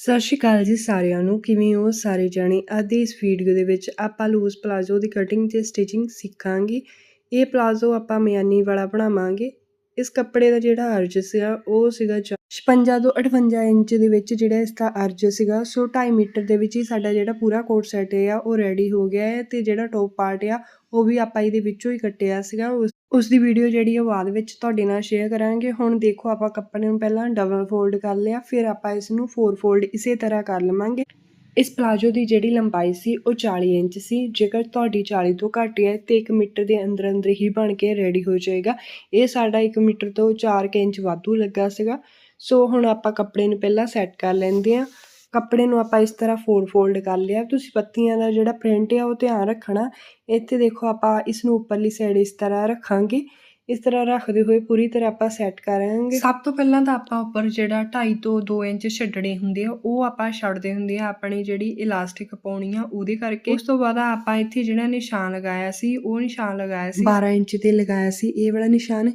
ਸਤਿ ਸ਼੍ਰੀ ਅਕਾਲ ਜੀ ਸਾਰਿਆਂ ਨੂੰ। ਕਿਵੇਂ ਹੋ ਸਾਰੇ ਜਾਣੇ? ਅੱਜ ਦੀ ਇਸ ਵੀਡੀਓ ਦੇ ਵਿੱਚ ਆਪਾਂ ਲੂਜ਼ ਪਲਾਜ਼ੋ ਦੀ ਕਟਿੰਗ ਤੇ ਸਟਿਚਿੰਗ ਸਿੱਖਾਂਗੇ। ਇਹ ਪਲਾਜ਼ੋ ਆਪਾਂ ਮਿਆਨੀ ਵਾਲਾ ਬਣਾਵਾਂਗੇ। ਇਸ ਕੱਪੜੇ ਦਾ ਜਿਹੜਾ ਅਰਜ ਸੀਗਾ, ਉਹ ਸੀਗਾ 56 ਤੋਂ 58 ਇੰਚ ਦੇ ਵਿੱਚ ਜਿਹੜਾ ਇਸ ਦਾ ਅਰਜ ਸੀਗਾ, ਸੋ 2.5 ਮੀਟਰ ਦੇ ਵਿੱਚ ਹੀ ਸਾਡਾ ਜਿਹੜਾ ਪੂਰਾ ਕੋਟ ਸੈਟ ਆ, ਉਹ ਰੈਡੀ ਹੋ ਗਿਆ ਹੈ ਤੇ ਜਿਹੜਾ ਟੌਪ ਪਾਰਟ ਆ, ਉਹ ਵੀ ਆਪਾਂ ਇਹਦੇ ਵਿੱਚੋਂ ਹੀ ਕੱਟਿਆ ਸੀਗਾ। ਉਸ ਉਸ ਦੀ ਵੀਡੀਓ ਜਿਹੜੀ ਆ ਬਾਅਦ ਵਿੱਚ ਤੁਹਾਡੇ ਨਾਲ ਸ਼ੇਅਰ ਕਰਾਂਗੇ। ਹੁਣ ਦੇਖੋ ਆਪਾਂ ਕੱਪੜੇ ਨੂੰ ਪਹਿਲਾਂ ਡਬਲ ਫੋਲਡ ਕਰ ਲਿਆ, ਫਿਰ ਆਪਾਂ ਇਸ ਨੂੰ ਫੋਰ ਫੋਲਡ ਇਸੇ ਤਰ੍ਹਾਂ ਕਰ ਲਵਾਂਗੇ। ਇਸ ਪਲਾਜੋ ਦੀ ਜਿਹੜੀ ਲੰਬਾਈ ਸੀ ਉਹ 40 ਇੰਚ ਸੀ। ਜੇਕਰ ਤੁਹਾਡੀ 40 ਤੋਂ ਘੱਟ ਹੈ ਤੇ 1 ਮੀਟਰ ਦੇ ਅੰਦਰ ਅੰਦਰ ਹੀ ਬਣ ਕੇ ਰੈਡੀ ਹੋ ਜਾਏਗਾ। ਇਹ ਸਾਡਾ 1 ਮੀਟਰ ਤੋਂ 4 ਇੰਚ ਵਾਧੂ ਲੱਗਾ ਸੀਗਾ। ਸੋ ਹੁਣ ਆਪਾਂ ਕੱਪੜੇ ਨੂੰ ਪਹਿਲਾਂ ਸੈੱਟ ਕਰ ਲੈਂਦੇ ਆ ਕੱਪੜੇ ਨੂੰ ਆਪਾਂ ਇਸ ਤਰ੍ਹਾਂ ਫੋਰ ਫੋਲਡ ਕਰ ਲਿਆ। ਤੁਸੀਂ ਪੱਤੀਆਂ ਦਾ ਜਿਹੜਾ ਪ੍ਰਿੰਟ ਆ ਉਹ ਧਿਆਨ ਰੱਖਣਾ। ਇੱਥੇ ਦੇਖੋ ਆਪਾਂ ਇਸ ਨੂੰ ਉੱਪਰਲੀ ਸਾਈਡ ਇਸ ਤਰ੍ਹਾਂ ਰੱਖਾਂਗੇ। ਇਸ ਤਰ੍ਹਾਂ ਰੱਖਦੇ ਹੋਏ ਪੂਰੀ ਤਰ੍ਹਾਂ ਆਪਾਂ ਸੈੱਟ ਕਰਾਂਗੇ। ਸਭ ਤੋਂ ਪਹਿਲਾਂ ਤਾਂ ਆਪਾਂ ਉੱਪਰ ਜਿਹੜਾ 2.5 ਤੋਂ 2 ਇੰਚ ਛੱਡਣੇ ਹੁੰਦੇ ਆ ਉਹ ਆਪਾਂ ਛੱਡਦੇ ਹੁੰਦੇ ਆ ਆਪਣੀ ਜਿਹੜੀ ਇਲਾਸਟਿਕ ਪਾਉਣੀ ਆ ਉਹਦੇ ਕਰਕੇ। ਉਸ ਤੋਂ ਬਾਅਦ ਆਪਾਂ ਇੱਥੇ ਜਿਹੜਾ ਨਿਸ਼ਾਨ ਲਗਾਇਆ ਸੀ ਉਹ ਨਿਸ਼ਾਨ ਲਗਾਇਆ ਸੀ। 12 ਇੰਚ ਤੇ ਲਗਾਇਆ ਸੀ। ਇਹ ਵਾਲਾ ਨਿਸ਼ਾਨ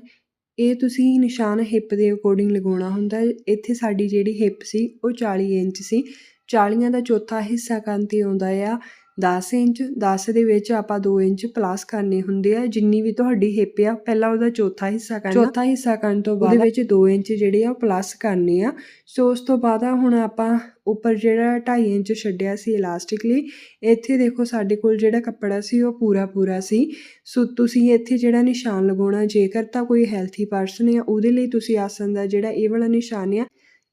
ਇਹ ਤੁਸੀਂ ਨਿਸ਼ਾਨ ਹਿੱਪ ਦੇ ਅਕੋਰਡਿੰਗ ਲਗਾਉਣਾ ਹੁੰਦਾ ਇੱਥੇ ਸਾਡੀ ਜਿਹੜੀ ਹਿੱਪ ਸੀ, ਉਹ 40 ਇੰਚ ਸੀ। 40 ਦਾ ਚੌਥਾ ਹਿੱਸਾ ਕਰਨ ਤੇ ਆਉਂਦਾ ਆ। 10 ਇੰਚ 10 ਦੇ ਵਿੱਚ ਆਪਾਂ 2 ਇੰਚ ਪਲੱਸ ਕਰਨੇ ਹੁੰਦੇ ਆ। ਜਿੰਨੀ ਵੀ ਤੁਹਾਡੀ ਹਿੱਪ ਆ ਪਹਿਲਾਂ ਉਹਦਾ ਚੌਥਾ ਹਿੱਸਾ ਕਰਨਾ। ਚੌਥਾ ਹਿੱਸਾ ਕਰਨ ਤੋਂ ਬਾਅਦ ਉਹਦੇ ਵਿੱਚ 2 ਇੰਚ ਜਿਹੜੇ ਆ ਉਹ ਪਲੱਸ ਕਰਨੇ ਆ। ਸੋ ਉਸ ਤੋਂ ਬਾਅਦ ਹੁਣ ਆਪਾਂ ਉੱਪਰ ਜਿਹੜਾ 2.5 ਇੰਚ ਛੱਡਿਆ ਸੀ ਇਲਾਸਟਿਕ ਲਈ ਇੱਥੇ ਦੇਖੋ ਸਾਡੇ ਕੋਲ ਜਿਹੜਾ ਕੱਪੜਾ ਸੀ ਉਹ ਪੂਰਾ ਪੂਰਾ ਸੀ। ਸੋ ਤੁਸੀਂ ਇੱਥੇ ਜਿਹੜਾ ਨਿਸ਼ਾਨ ਲਗਾਉਣਾ ਜੇਕਰ ਤਾਂ ਕੋਈ ਹੈਲਥੀ ਪਰਸਨ ਆ ਉਹਦੇ ਲਈ ਤੁਸੀਂ ਆਸਨ ਦਾ ਜਿਹੜਾ ਇਹ ਵਾਲਾ ਨਿਸ਼ਾਨ ਆ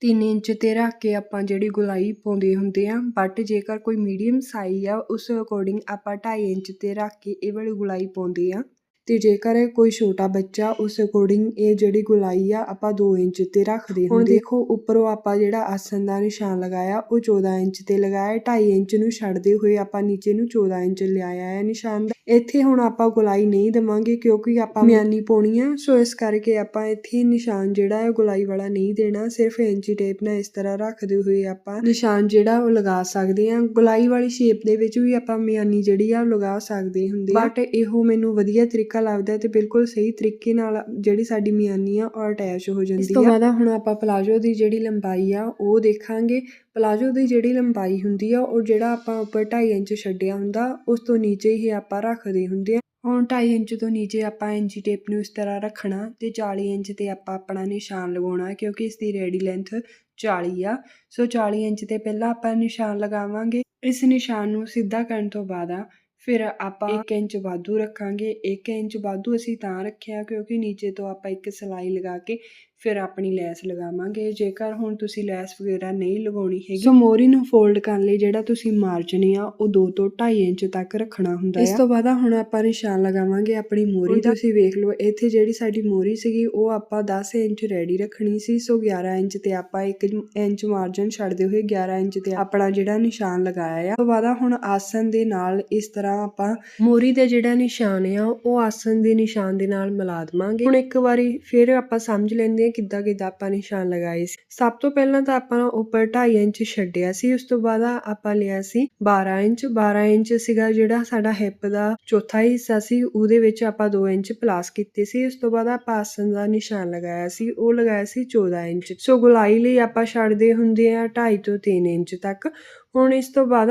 ਤਿੰਨ ਇੰਚ ਤੇ ਰੱਖ ਕੇ ਆਪਾਂ ਜਿਹੜੀ ਗੁਲਾਈ ਪਾਉਂਦੇ ਹੁੰਦੇ ਆ ਬਟ ਜੇਕਰ ਕੋਈ ਮੀਡੀਅਮ ਸਾਈਜ਼ ਆ, ਉਸ ਅਕੋਰਡਿੰਗ ਆਪਾਂ ਢਾਈ ਇੰਚ ਤੇ ਰੱਖ ਕੇ ਇਹ ਵਾਲੀ ਗੁਲਾਈ ਪਾਉਂਦੇ ਆ। ਤੇ ਜੇਕਰ ਕੋਈ ਛੋਟਾ ਬੱਚਾ ਉਸ ਅਕੋਰਡਿੰਗ ਇਹ ਜਿਹੜੀ ਗੁਲਾਈ ਆ ਆਪਾਂ 2 ਇੰਚ ਤੇ ਰੱਖਦੇ ਹੁੰਦੇ। ਹੁਣ ਦੇਖੋ ਉੱਪਰੋਂ ਆਪਾਂ ਜਿਹੜਾ ਆਸਨ ਦਾ ਨਿਸ਼ਾਨ ਲਗਾਇਆ ਉਹ 14 ਇੰਚ ਤੇ ਲਗਾਇਆ। 2.5 ਇੰਚ ਨੂੰ ਛੱਡਦੇ ਹੋਏ ਆਪਾਂ ਨੀਚੇ ਨੂੰ 14 ਇੰਚ ਲਿਆਇਆ ਹੈ ਨਿਸ਼ਾਨ ਦਾ। ਇੱਥੇ ਹੁਣ ਆਪਾਂ ਗੁਲਾਈ ਨਹੀਂ ਦਵਾਂਗੇ ਕਿਉਂਕਿ ਆਪਾਂ ਮਿਆਨੀ ਪਾਉਣੀ ਆ। ਸੋ ਇਸ ਕਰਕੇ ਆਪਾਂ ਇੱਥੇ ਨਿਸ਼ਾਨ ਜਿਹੜਾ ਹੈ ਗੁਲਾਈ ਵਾਲਾ ਨਹੀਂ ਦੇਣਾ। ਸਿਰਫ ਇੰਚੀ ਟੇਪ ਨਾਲ ਇਸ ਤਰ੍ਹਾਂ ਰੱਖਦੇ ਹੋਏ ਆਪਾਂ ਨਿਸ਼ਾਨ ਜਿਹੜਾ ਉਹ ਲਗਾ ਸਕਦੇ ਆ ਗੁਲਾਈ ਵਾਲੀ ਸ਼ੇਪ ਦੇ ਵਿੱਚ ਵੀ ਆਪਾਂ ਮਿਆਨੀ ਜਿਹੜੀ ਆ ਉਹ ਲਗਾ ਸਕਦੇ ਹੁੰਦੇ ਬਟ ਇਹੋ ਮੈਨੂੰ ਵਧੀਆ ਤਰੀਕਾ ਲੱਗਦਾ ਤੇ ਬਿਲਕੁਲ ਸਹੀ ਤਰੀਕੇ ਨਾਲ ਜਿਹੜੀ ਸਾਡੀ ਮਿਆਨੀ ਆ ਉਹ ਅਟੈਚ ਹੋ ਜਾਂਦੀ ਆ। ਇਸ ਤੋਂ ਬਾਅਦ ਹੁਣ ਆਪਾਂ ਪਲਾਜੋ ਦੀ ਜਿਹੜੀ ਲੰਬਾਈ ਆ ਉਹ ਦੇਖਾਂਗੇ। ਪਲਾਜੋ ਦੀ ਜਿਹੜੀ ਲੰਬਾਈ ਹੁੰਦੀ ਆ ਉਹ ਜਿਹੜਾ ਆਪਾਂ ਉੱਪਰ 2.5 ਇੰਚ ਛੱਡਿਆ ਹੁੰਦਾ ਉਸ ਤੋਂ ਨੀਚੇ ਹੀ ਆਪਾਂ ਰੱਖਦੇ ਹੁੰਦੇ ਆ। ਹੁਣ 2.5 ਇੰਚ ਤੋਂ ਨੀਚੇ ਆਪਾਂ ਇੰਚੀ ਟੇਪ ਨੂੰ ਇਸ ਤਰ੍ਹਾਂ ਰੱਖਣਾ ਤੇ 40 ਇੰਚ ਤੇ ਆਪਾਂ ਆਪਣਾ ਨਿਸ਼ਾਨ ਲਗਾਉਣਾ ਕਿਉਂਕਿ ਇਸ ਦੀ ਰੈਡੀ ਲੈਂਥ 40 ਆ। ਸੋ 40 ਇੰਚ ਤੇ ਪਹਿਲਾਂ ਆਪਾਂ ਨਿਸ਼ਾਨ ਲਗਾਵਾਂਗੇ। ਇਸ ਨਿਸ਼ਾਨ ਨੂੰ ਸਿੱਧਾ ਕਰਨ ਤੋਂ ਬਾਅਦ ਆ ਫਿਰ ਆਪਾਂ 1 ਇੰਚ ਵਾਧੂ ਰੱਖਾਂਗੇ 1 ਇੰਚ ਵਾਧੂ ਅਸੀਂ ਤਾਂ ਰੱਖਿਆ ਕਿਉਂਕਿ ਨੀਚੇ ਤੋਂ ਆਪਾਂ ਇੱਕ ਸਲਾਈ ਲਗਾ ਕੇ ਫਿਰ ਆਪਣੀ ਲੈਸ ਲਗਾਵਾਂਗੇ। ਜੇਕਰ ਹੁਣ ਤੁਸੀਂ ਲੈਸ ਵਗੈਰਾ ਨਹੀਂ ਲਗਾਉਣੀ ਹੈਗੀ ਸੋ ਮੋਰੀ ਨੂੰ ਫੋਲਡ ਕਰਨ ਲਈ ਜਿਹੜਾ ਤੁਸੀਂ ਮਾਰਜਨ ਆ ਉਹ 2 ਤੋਂ 2.5 ਇੰਚ ਤੱਕ ਰੱਖਣਾ ਹੁੰਦਾ ਹੈ ਇਸ ਤੋਂ ਬਾਅਦ ਹੁਣ ਆਪਾਂ ਨਿਸ਼ਾਨ ਲਗਾਵਾਂਗੇ ਆਪਣੀ ਮੋਰੀ ਦਾ। ਤੁਸੀਂ ਵੇਖ ਲਓ ਇੱਥੇ ਜਿਹੜੀ ਸਾਡੀ ਮੋਰੀ ਸੀਗੀ ਉਹ ਆਪਾਂ 10 ਇੰਚ ਰੈਡੀ ਰੱਖਣੀ ਸੀ। ਸੋ 11 ਇੰਚ ਤੇ ਆਪਾਂ 1 ਇੰਚ ਮਾਰਜਨ ਛੱਡਦੇ ਹੋਏ 11 ਇੰਚ ਤੇ ਆਪਣਾ ਜਿਹੜਾ ਨਿਸ਼ਾਨ ਲਗਾਇਆ ਆ। ਤੋਂ ਬਾਅਦ ਹੁਣ ਆਸਨ ਦੇ ਨਾਲ ਇਸ ਤਰ੍ਹਾਂ ਆਪਾਂ ਮੋਰੀ ਦਾ ਜਿਹੜਾ ਨਿਸ਼ਾਨ ਆ ਉਹ ਆਸਨ ਦੇ ਨਿਸ਼ਾਨ ਦੇ ਨਾਲ ਮਿਲਾ ਦਵਾਂਗੇ। ਹੁਣ ਇੱਕ ਵਾਰੀ ਫਿਰ ਆਪਾਂ ਸਮਝ ਲੈਂਦੇ ਕਿੱਦਾਂ ਕਿੱਦਾਂ ਆਪਾਂ ਨਿਸ਼ਾਨ ਲਗਾਏ ਸੀ। ਸਭ ਤੋਂ ਪਹਿਲਾਂ ਤਾਂ ਆਪਾਂ ਉੱਪਰ 2.5 ਇੰਚ ਛੱਡਿਆ ਸੀ, ਉਸ ਤੋਂ ਬਾਅਦ ਆਪਾਂ ਲਿਆ ਸੀ 12 ਇੰਚ। 12 ਇੰਚ ਸੀਗਾ ਜਿਹੜਾ ਸਾਡਾ ਹਿੱਪ ਦਾ ਚੌਥਾ ਹਿੱਸਾ ਸੀ, ਉਹਦੇ ਵਿੱਚ ਆਪਾਂ 2 ਇੰਚ ਪਲਾਸ ਕੀਤੇ ਸੀ। ਉਸ ਤੋਂ ਬਾਅਦ ਆਪਾਂ ਆਸਨ ਦਾ ਨਿਸ਼ਾਨ ਲਗਾਇਆ ਸੀ, ਉਹ ਲਗਾਇਆ ਸੀ 14 ਇੰਚ। ਸੋ ਗੁਲਾਈ ਲਈ ਆਪਾਂ ਛੱਡਦੇ ਹੁੰਦੇ ਆ 2.5 ਤੋਂ 3 ਇੰਚ ਤੱਕ। ਹੁਣ ਇਸ ਤੋਂ ਬਾਅਦ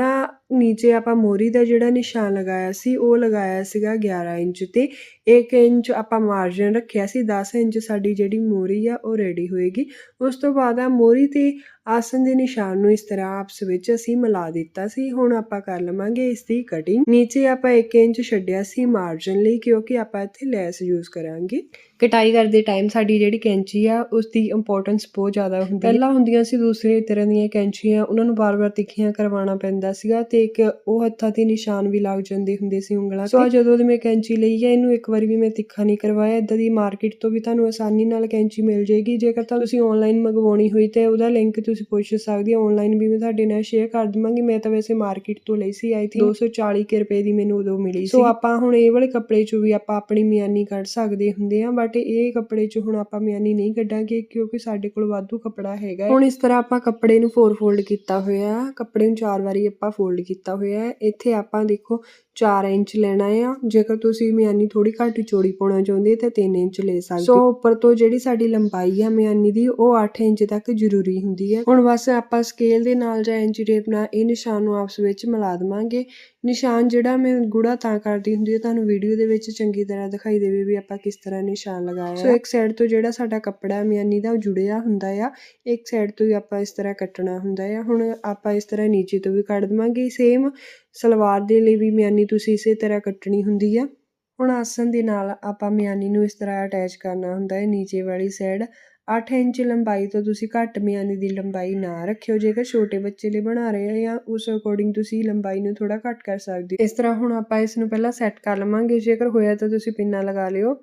ਨੀਚੇ ਆਪਾਂ ਮੋਰੀ ਦਾ ਜਿਹੜਾ ਨਿਸ਼ਾਨ ਲਗਾਇਆ ਸੀ, ਉਹ ਲਗਾਇਆ ਸੀਗਾ 11 ਇੰਚ ਤੇ। 1 ਇੰਚ ਆਪਾਂ ਮਾਰਜਨ ਰੱਖਿਆ ਸੀ 10 ਇੰਚ ਸਾਡੀ ਜਿਹੜੀ ਮੋਰੀ ਆ, ਉਹ ਰੈਡੀ ਹੋਏਗੀ। ਉਸ ਤੋਂ ਬਾਅਦ ਆ ਮੋਰੀ ਤੇ ਆਸਨ ਦੇ ਨਿਸ਼ਾਨ ਨੂੰ ਇਸ ਤਰ੍ਹਾਂ ਆਪਸ ਵਿੱਚ ਅਸੀਂ ਮਿਲਾ ਦਿੱਤਾ ਸੀ। ਹੁਣ ਆਪਾਂ ਕਰ ਲਵਾਂਗੇ ਇਸ ਦੀ ਕਟਿੰਗ ਨੀਚੇ ਆਪਾਂ 1 ਇੰਚ ਛੱਡਿਆ ਸੀ ਮਾਰਜਨ ਲਈ, ਕਿਉਂਕਿ ਆਪਾਂ ਇੱਥੇ ਲੈਸ ਯੂਜ਼ ਕਰਾਂਗੇ। ਕਟਾਈ ਕਰਦੇ ਟਾਈਮ ਸਾਡੀ ਜਿਹੜੀ ਕੈਂਚੀ ਆ ਉਸ ਦੀ ਇੰਪੋਰਟੈਂਸ ਬਹੁਤ ਜ਼ਿਆਦਾ ਹੁੰਦੀ ਹੈ। ਪਹਿਲਾਂ ਹੁੰਦੀਆਂ ਸੀ ਦੂਸਰੇ ਤਰ੍ਹਾਂ ਦੀਆਂ ਕੈਂਚੀਆਂ, ਉਹਨਾਂ ਨੂੰ ਬਾਰ-ਬਾਰ ਤਿੱਖੀਆਂ ਕਰਵਾਉਣਾ ਪੈਂਦਾ ਸੀਗਾ ਤੇ ਇੱਕ ਉਹ ਹੱਥਾਂ ਤੇ ਨਿਸ਼ਾਨ ਵੀ ਲੱਗ ਜਾਂਦੇ ਹੁੰਦੇ ਸੀ ਉਂਗਲਾਂ ਸੋ ਜਦੋਂ ਦੀ ਮੈਂ ਕੈਂਚੀ ਲਈ ਹੈ ਇਹਨੂੰ ਇੱਕ ਵਾਰੀ ਵੀ ਮੈਂ ਤਿੱਖਾ ਨਹੀਂ ਕਰਵਾਇਆ। ਇਦਾਂ ਦੀ ਮਾਰਕੀਟ ਤੋਂ ਵੀ ਤੁਹਾਨੂੰ ਆਸਾਨੀ ਨਾਲ ਕੈਂਚੀ ਮਿਲ ਜਾਏਗੀ। ਜੇਕਰ ਤਾਂ ਤੁਸੀਂ ਆਨਲਾਈਨ ਮੰਗਵਾਉਣੀ ਹੋਈ ਤੇ ਉਹਦਾ ਲਿੰਕ ਤੁਸੀਂ ਪੁੱਛ ਸਕਦੇ ਹੋ ਆਨਲਾਈਨ ਵੀ ਮੈਂ ਤੁਹਾਡੇ ਨਾਲ ਸ਼ੇਅਰ ਕਰ ਦਵਾਂਗੀ। ਮੈਂ ਤਾਂ ਵੈਸੇ ਮਾਰਕੀਟ ਤੋਂ ਲਈ ਸੀ ਆਈ ਥਿੰਕ 240 ਕੁ ਰੁਪਏ ਦੀ ਮੈਨੂੰ ਉਦੋਂ ਮਿਲੀ ਸੀ ਸੋ। ਆਪਾਂ ਹੁਣ ਇਹ ਵਾਲੇ ਕੱਪੜੇ 'ਚੋਂ ਵੀ ਆਪਾਂ ਆਪਣੀ ਮਿਆਨੀ ਕੱਢ ਸਕਦੇ ਹੁੰਦੇ ਆ ਬਟ ਇਹ ਕੱਪੜੇ 'ਚ ਹੁਣ ਆਪਾਂ ਮਿਆਨੀ ਨਹੀਂ ਕੱਢਾਂਗੇ ਕਿਉਂਕਿ ਸਾਡੇ ਕੋਲ ਵਾਧੂ ਕੱਪੜਾ ਹੈਗਾ ਹੁਣ ਇਸ ਤਰ੍ਹਾਂ ਆਪਾਂ ਕੱਪੜੇ ਨੂੰ ਫੋਰ ਫੋਲਡ ਕੀਤਾ ਹੋਇਆ ਕੱਪੜੇ ਨੂੰ ਚਾਰ ਵਾਰੀ ਆਪਾਂ ਫੋਲਡ ਕੀਤਾ ਹੋਇਆ ਹੈ। ਇੱਥੇ ਆਪਾਂ ਦੇਖੋ 4 ਇੰਚ ਲੈਣਾ ਆ। ਜੇਕਰ ਤੁਸੀਂ ਮਿਆਨੀ ਥੋੜੀ ਘੱਟ ਚੌੜੀ ਪਾਉਣਾ ਚਾਹੁੰਦੇ ਤਾਂ 3 ਇੰਚ ਲੈ ਸਕਦੇ ਸੋ ਉੱਪਰ ਤੋਂ ਜਿਹੜੀ ਸਾਡੀ ਲੰਬਾਈ ਆ ਮਿਆਨੀ ਦੀ ਉਹ 8 ਇੰਚ ਤੱਕ ਜ਼ਰੂਰੀ ਹੁੰਦੀ ਹੈ ਹੁਣ ਬਸ ਆਪਾਂ ਸਕੇਲ ਦੇ ਨਾਲ ਜਾਂ ਇੰਚ ਟੇਪ ਨਾਲ ਇਹ ਨਿਸ਼ਾਨ ਨੂੰ ਆਪਸ ਵਿੱਚ ਮਿਲਾ ਦੇਵਾਂਗੇ। ਨਿਸ਼ਾਨ ਜਿਹੜਾ ਮੈਂ ਗੂੜਾ ਤਾਂ ਕਰਦੀ ਹੁੰਦੀ ਹੈ ਤੁਹਾਨੂੰ ਵੀਡੀਓ ਦੇ ਵਿੱਚ ਚੰਗੀ ਤਰ੍ਹਾਂ ਦਿਖਾਈ ਦੇਵੇ ਵੀ ਆਪਾਂ ਕਿਸ ਤਰ੍ਹਾਂ ਨਿਸ਼ਾਨ ਲਗਾਇਆ ਸੋ ਇੱਕ ਸਾਈਡ ਤੋਂ ਜਿਹੜਾ ਸਾਡਾ ਕੱਪੜਾ ਮਿਆਨੀ ਦਾ ਉਹ ਜੁੜਿਆ ਹੁੰਦਾ ਆ ਇੱਕ ਸਾਈਡ ਤੋਂ ਹੀ ਆਪਾਂ ਇਸ ਤਰ੍ਹਾਂ ਕੱਟਣਾ ਹੁੰਦਾ ਆ। ਹੁਣ ਆਪਾਂ ਇਸ ਤਰ੍ਹਾਂ ਨੀਚੇ ਤੋਂ ਵੀ ਕੱਟ ਦੇਵਾਂਗੇ ਸੇਮ ਸਲਵਾਰ ਦੇ ਲਈ ਵੀ ਮਿਆਨੀ ਤੁਸੀਂ ਇਸੇ ਤਰ੍ਹਾਂ ਕੱਟਣੀ ਹੁੰਦੀ ਆ। ਹੁਣ ਆਸਣ ਦੇ ਨਾਲ ਆਪਾਂ ਮਿਆਨੀ ਨੂੰ ਇਸ ਤਰ੍ਹਾਂ ਅਟੈਚ ਕਰਨਾ ਹੁੰਦਾ ਹੈ ਨੀਚੇ ਵਾਲੀ ਸਾਈਡ 8 ਇੰਚ ਲੰਬਾਈ ਤੋਂ ਤੁਸੀਂ ਘੱਟ ਮਿਆਨੀ ਦੀ ਲੰਬਾਈ ਨਾ ਰੱਖਿਓ, ਜੇਕਰ ਛੋਟੇ ਬੱਚੇ ਲਈ ਬਣਾ ਰਹੇ ਆ ਉਸ ਅਕੋਰਡਿੰਗ ਤੁਸੀਂ ਲੰਬਾਈ ਨੂੰ ਥੋੜਾ ਘੱਟ ਕਰ ਸਕਦੇ ਹੋ। ਇਸ ਤਰ੍ਹਾਂ ਹੁਣ ਆਪਾਂ ਇਸ ਨੂੰ ਪਹਿਲਾਂ ਸੈੱਟ ਕਰ ਲਵਾਂਗੇ, ਜੇਕਰ ਹੋਇਆ ਤਾਂ ਤੁਸੀਂ ਪਿੰਨਾ ਲਗਾ ਲਿਓ।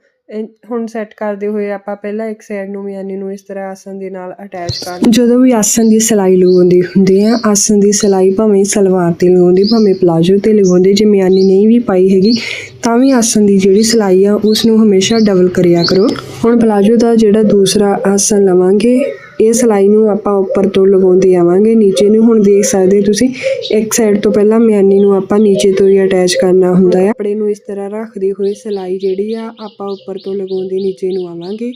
ਹੁਣ ਸੈੱਟ ਕਰਦੇ ਹੋਏ ਆਪਾਂ ਪਹਿਲਾਂ ਇੱਕ ਸਾਈਡ ਨੂੰ ਮਿਆਨੀ ਨੂੰ ਇਸ ਤਰ੍ਹਾਂ ਆਸਨ ਦੇ ਨਾਲ ਅਟੈਚ ਕਰ ਜਦੋਂ ਵੀ ਆਸਨ ਦੀ ਸਿਲਾਈ ਲਗਾਉਂਦੇ ਹੁੰਦੇ ਆ ਆਸਨ ਦੀ ਸਿਲਾਈ ਭਾਵੇਂ ਸਲਵਾਰ ਤੇ ਲਗਾਉਂਦੇ, ਭਾਵੇਂ ਪਲਾਜੋ ਤੇ ਲਗਾਉਂਦੇ, ਜੇ ਮਿਆਨੀ ਨਹੀਂ ਵੀ ਪਾਈ ਹੈਗੀ, ਤਾਂ ਵੀ ਆਸਨ ਦੀ ਜਿਹੜੀ ਸਿਲਾਈ ਆ ਉਸ ਨੂੰ ਹਮੇਸ਼ਾ ਡਬਲ ਕਰਿਆ ਕਰੋ। ਹੁਣ ਪਲਾਜੋ ਦਾ ਜਿਹੜਾ ਦੂਸਰਾ ਆਸਨ ਲਵਾਂਗੇ ਇਹ ਸਿਲਾਈ ਨੂੰ ਆਪਾਂ ਉੱਪਰ ਤੋਂ ਲਗਾਉਂਦੇ ਆਵਾਂਗੇ, ਨੀਚੇ ਨੂੰ। ਹੁਣ ਦੇਖ ਸਕਦੇ ਤੁਸੀਂ, ਇੱਕ ਸਾਈਡ ਤੋਂ ਪਹਿਲਾਂ ਮਿਆਨੀ ਨੂੰ ਆਪਾਂ ਨੀਚੇ ਤੋਂ ਹੀ ਅਟੈਚ ਕਰਨਾ ਹੁੰਦਾ ਹੈ ਕੱਪੜੇ ਨੂੰ ਇਸ ਤਰ੍ਹਾਂ ਰੱਖਦੇ ਹੋਏ ਸਿਲਾਈ ਜਿਹੜੀ ਆ, ਆਪਾਂ ਉੱਪਰ ਤੋਂ ਲਗਾਉਂਦੇ ਨੀਚੇ ਨੂੰ ਆਵਾਂਗੇ।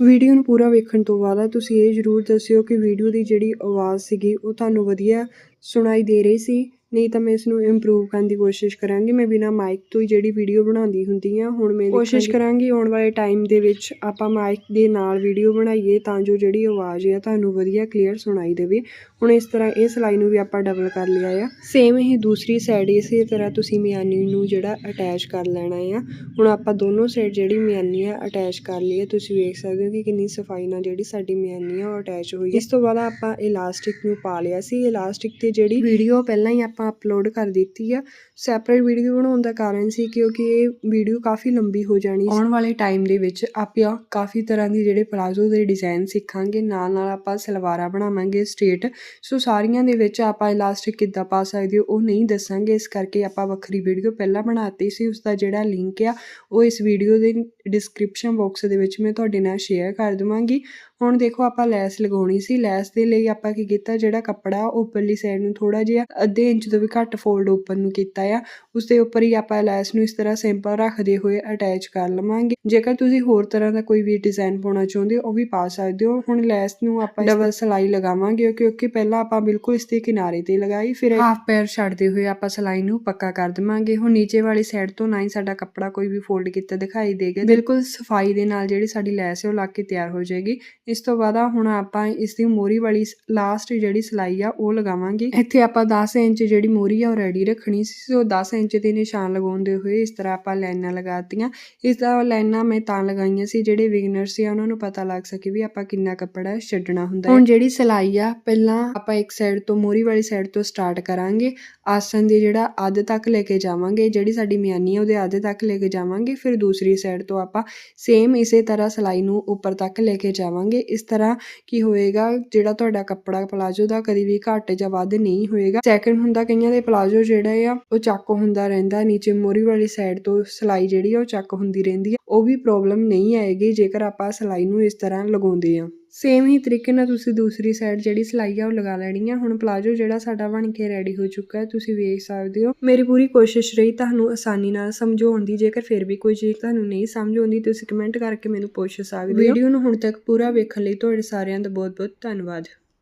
ਵੀਡੀਓ ਨੂੰ ਪੂਰਾ ਵੇਖਣ ਤੋਂ ਬਾਅਦ ਤੁਸੀਂ ਇਹ ਜ਼ਰੂਰ ਦੱਸਿਓ ਕਿ ਵੀਡੀਓ ਦੀ ਜਿਹੜੀ ਆਵਾਜ਼ ਸੀਗੀ, ਉਹ ਤੁਹਾਨੂੰ ਵਧੀਆ ਸੁਣਾਈ ਦੇ ਰਹੀ ਸੀ। ਨਹੀਂ ਤਾਂ ਮੈਂ ਇਸ ਨੂੰ ਇੰਪਰੂਵ ਕਰਨ ਦੀ ਕੋਸ਼ਿਸ਼ ਕਰਾਂਗੀ। ਮੈਂ ਬਿਨਾ ਮਾਈਕ ਤੋਂ ਹੀ ਜਿਹੜੀ ਵੀਡੀਓ ਬਣਾਉਂਦੀ ਹੁੰਦੀ ਆ, ਹੁਣ ਮੈਂ ਕੋਸ਼ਿਸ਼ ਕਰਾਂਗੀ ਆਉਣ ਵਾਲੇ ਟਾਈਮ ਦੇ ਵਿੱਚ ਆਪਾਂ ਮਾਈਕ ਦੇ ਨਾਲ ਵੀਡੀਓ ਬਣਾਈਏ ਤਾਂ ਜੋ ਜਿਹੜੀ ਆਵਾਜ਼ ਆ ਤੁਹਾਨੂੰ ਵਧੀਆ ਕਲੀਅਰ ਸੁਣਾਈ ਦੇਵੇ। ਹੁਣ ਇਸ ਤਰ੍ਹਾਂ ਇਹ ਸਿਲਾਈ ਨੂੰ ਵੀ ਆਪਾਂ ਡਬਲ ਕਰ ਲਿਆ ਆ। ਸੇਮ ਹੀ ਦੂਸਰੀ ਸਾਈਡ ਇਸੇ ਤਰ੍ਹਾਂ ਤੁਸੀਂ ਮਿਆਨੀ ਨੂੰ ਜਿਹੜਾ ਅਟੈਚ ਕਰ ਲੈਣਾ ਆ। ਹੁਣ ਆਪਾਂ ਦੋਨੋਂ ਸਾਈਡ ਜਿਹੜੀ ਮਿਆਨੀ ਆ ਅਟੈਚ ਕਰ ਲਈ ਹੈ ਤੁਸੀਂ ਵੇਖ ਸਕਦੇ ਹੋ ਕਿ ਕਿੰਨੀ ਸਫ਼ਾਈ ਨਾਲ ਜਿਹੜੀ ਸਾਡੀ ਮਿਆਨੀ ਆ ਉਹ ਅਟੈਚ ਹੋਈ ਇਸ ਤੋਂ ਬਾਅਦ ਆਪਾਂ ਇਲਾਸਟਿਕ ਨੂੰ ਪਾ ਲਿਆ ਸੀ। ਇਲਾਸਟਿਕ ਤੇ ਜਿਹੜੀ ਵੀਡੀਓ ਪਹਿਲਾਂ ਹੀ ਆਪਾਂ ਅਪਲੋਡ ਕਰ ਦਿੱਤੀ ਆ ਸੈਪਰੇਟ ਵੀਡੀਓ ਬਣਾਉਣ ਦਾ ਕਾਰਨ ਸੀ ਕਿਉਂਕਿ ਇਹ ਵੀਡੀਓ ਕਾਫੀ ਲੰਬੀ ਹੋ ਜਾਣੀ ਆਉਣ ਵਾਲੇ ਟਾਈਮ ਦੇ ਵਿੱਚ ਆਪਾਂ ਕਾਫੀ ਤਰ੍ਹਾਂ ਦੀ ਜਿਹੜੇ ਪਲਾਜ਼ੋ ਦੇ ਡਿਜ਼ਾਈਨ ਸਿੱਖਾਂਗੇ, ਨਾਲ ਨਾਲ ਆਪਾਂ ਸਲਵਾਰਾਂ ਬਣਾਵਾਂਗੇ ਸਟ੍ਰੇਟ ਸੋ ਸਾਰੀਆਂ ਦੇ ਵਿੱਚ ਆਪਾਂ ਇਲਾਸਟਿਕ ਕਿੱਦਾਂ ਪਾ ਸਕਦੇ ਹੋ ਉਹ ਨਹੀਂ ਦੱਸਾਂਗੇ, ਇਸ ਕਰਕੇ ਆਪਾਂ ਵੱਖਰੀ ਵੀਡੀਓ ਪਹਿਲਾਂ ਬਣਾਤੀ ਸੀ ਉਸ ਦਾ ਜਿਹੜਾ ਲਿੰਕ ਆ, ਉਹ ਇਸ ਵੀਡੀਓ ਦੇ ਡਿਸਕ੍ਰਿਪਸ਼ਨ ਬਾਕਸ ਦੇ ਵਿੱਚ ਮੈਂ ਤੁਹਾਡੇ ਨਾਲ ਸ਼ੇਅਰ ਕਰ ਦਵਾਂਗੀ। ਹੁਣ ਦੇਖੋ ਆਪਾਂ ਲੈਸ ਲਗਾਉਣੀ ਸੀ ਲੈਸ ਦੇ ਲਈ ਆਪਾਂ ਕੀ ਕੀਤਾ ਜਿਹੜਾ ਕੱਪੜਾ ਉੱਪਰਲੀ ਸਾਈਡ ਨੂੰ ਥੋੜਾ ਜਿਹਾ ਅੱਧੇ ਇੰਚ ਤੋਂ ਵੀ ਘੱਟ ਫੋਲਡ ਉੱਪਰ ਨੂੰ ਕੀਤਾ ਆ। ਉਸ ਦੇ ਉੱਪਰ ਹੀ ਆਪਾਂ ਲੈਸ ਨੂੰ ਇਸ ਤਰ੍ਹਾਂ ਸਿੰਪਲ ਰੱਖਦੇ ਹੋਏ ਅਟੈਚ ਕਰ ਲਵਾਂਗੇ। ਜੇਕਰ ਤੁਸੀਂ ਹੋਰ ਤਰ੍ਹਾਂ ਦਾ ਕੋਈ ਵੀ ਡਿਜ਼ਾਈਨ ਪਾਉਣਾ ਚਾਹੁੰਦੇ ਹੋ ਉਹ ਵੀ ਪਾ ਸਕਦੇ ਹੋ। ਹੁਣ ਲੈਸ ਨੂੰ ਆਪਾਂ ਡਬਲ ਸਲਾਈ ਲਗਾਵਾਂਗੇ ਕਿਉਂਕਿ ਪਹਿਲਾਂ ਆਪਾਂ ਬਿਲਕੁਲ ਇਸ ਦੇ ਕਿਨਾਰੇ ਤੇ ਲਗਾਈ ਫਿਰ ਹਾਫ ਪੈਰ ਛੱਡਦੇ ਹੋਏ ਆਪਾਂ ਸਲਾਈ ਨੂੰ ਪੱਕਾ ਕਰ ਦਵਾਂਗੇ। ਹੁਣ ਨੀਚੇ ਵਾਲੀ ਸਾਈਡ ਤੋਂ ਨਾ ਹੀ ਸਾਡਾ ਕੱਪੜਾ ਕੋਈ ਵੀ ਫੋਲਡ ਕੀਤਾ ਦਿਖਾਈ ਦੇਗਾ। ਬਿਲਕੁਲ ਸਫ਼ਾਈ ਦੇ ਨਾਲ ਜਿਹੜੀ ਸਾਡੀ ਲੈਸ ਹੈ ਉਹ ਲੱਗ ਕੇ ਤਿਆਰ ਹੋ ਜਾਏਗੀ। ਇਸ ਤੋਂ ਬਾਅਦ ਹੁਣ ਆਪਾਂ ਇਸ ਦੀ ਮੋਰੀ ਵਾਲੀ ਲਾਸਟ ਜਿਹੜੀ ਸਲਾਈ ਆ, ਉਹ ਲਗਾਵਾਂਗੇ। ਇੱਥੇ ਆਪਾਂ 10 ਇੰਚ ਜਿਹੜੀ ਮੋਰੀ ਆ, ਉਹ ਰੈਡੀ ਰੱਖਣੀ ਸੀ। ਸੋ 10 ਇੰਚ ਦੇ ਨਿਸ਼ਾਨ ਲਗਾਉਂਦੇ ਹੋਏ ਇਸ ਤਰ੍ਹਾਂ ਆਪਾਂ ਲਾਈਨਾਂ ਲਗਾਤੀਆਂ। ਇਸ ਦਾ ਲਾਈਨਾਂ ਮੈਂ ਤਾਂ ਲਗਾਈਆਂ ਸੀ, ਜਿਹੜੇ ਬਿਗਨਰ ਸੀ, ਉਹਨਾਂ ਨੂੰ ਪਤਾ ਲੱਗ ਸਕੇ ਵੀ ਆਪਾਂ ਕਿੰਨਾ ਕੱਪੜਾ ਛੱਡਣਾ ਹੁੰਦਾ ਹੁਣ ਜਿਹੜੀ ਸਲਾਈ ਆ, ਪਹਿਲਾਂ ਆਪਾਂ ਇੱਕ ਸਾਈਡ ਤੋਂ ਮੋਰੀ ਵਾਲੀ ਸਾਈਡ ਤੋਂ ਸਟਾਰਟ ਕਰਾਂਗੇ। ਆਸਨ ਦੇ ਜਿਹੜਾ ਅੱਧ ਤੱਕ ਲੈ ਕੇ ਜਾਵਾਂਗੇ, ਜਿਹੜੀ ਸਾਡੀ ਮਿਆਨੀ ਆ, ਉਹਦੇ ਅੱਧ ਤੱਕ ਲੈ ਕੇ ਜਾਵਾਂਗੇ। ਫਿਰ ਦੂਸਰੀ ਸਾਈਡ ਤੋਂ ਆਪਾਂ ਸੇਮ ਇਸੇ ਤਰ੍ਹਾਂ ਸਲਾਈ ਨੂੰ ਉੱਪਰ ਤੱਕ ਲੈ ਕੇ ਜਾਵਾਂਗੇ। ਇਸ ਤਰ੍ਹਾਂ ਕੀ ਹੋਏਗਾ, ਜਿਹੜਾ ਤੁਹਾਡਾ ਕੱਪੜਾ ਪਲਾਜੋ ਦਾ ਕਦੀ ਵੀ ਘੱਟ ਜਾਂ ਵੱਧ ਨਹੀਂ ਹੋਏਗਾ। ਸੈਕੰਡ ਹੁੰਦਾ ਕਈਆਂ ਦੇ ਪਲਾਜੋ ਜਿਹੜਾ ਆ, ਉਹ ਚੱਕ ਹੁੰਦਾ ਰਹਿੰਦਾ, ਨੀਚੇ ਮੋਰੀ ਵਾਲੀ ਸਾਈਡ ਤੋਂ ਸਲਾਈ ਜਿਹੜੀ ਆ, ਉਹ ਚੱਕ ਹੁੰਦੀ ਰਹਿੰਦੀ ਆ। ਉਹ ਵੀ ਪ੍ਰੋਬਲਮ ਨਹੀਂ ਆਏਗੀ ਜੇਕਰ ਆਪਾਂ ਸਲਾਈ ਨੂੰ ਇਸ ਤਰ੍ਹਾਂ ਲਗਾਉਂਦੇ ਆ। ਸੇਮ ਹੀ ਤਰੀਕੇ ਨਾਲ ਤੁਸੀਂ ਦੂਸਰੀ ਸਾਈਡ ਜਿਹੜੀ ਸਲਾਈ ਆ ਉਹ ਲਗਾ ਲੈਣੀ ਆ ਹੁਣ ਪਲਾਜੋ ਜਿਹੜਾ ਸਾਡਾ ਬਣ ਕੇ ਰੈਡੀ ਹੋ ਚੁੱਕਾ ਹੈ ਤੁਸੀਂ ਵੇਖ ਸਕਦੇ ਹੋ। ਮੇਰੀ ਪੂਰੀ ਕੋਸ਼ਿਸ਼ ਰਹੀ ਤੁਹਾਨੂੰ ਆਸਾਨੀ ਨਾਲ ਸਮਝਾਉਣ ਦੀ ਜੇਕਰ ਫਿਰ ਵੀ ਕੋਈ ਚੀਜ਼ ਤੁਹਾਨੂੰ ਨਹੀਂ ਸਮਝ ਆਉਂਦੀ ਤੁਸੀਂ ਕਮੈਂਟ ਕਰਕੇ ਮੈਨੂੰ ਪੁੱਛ ਸਕਦੇ ਹੋ। ਵੀਡੀਓ ਨੂੰ ਹੁਣ ਤੱਕ ਪੂਰਾ ਵੇਖਣ ਲਈ ਤੁਹਾਡੇ ਸਾਰਿਆਂ ਦਾ ਬਹੁਤ ਬਹੁਤ ਧੰਨਵਾਦ।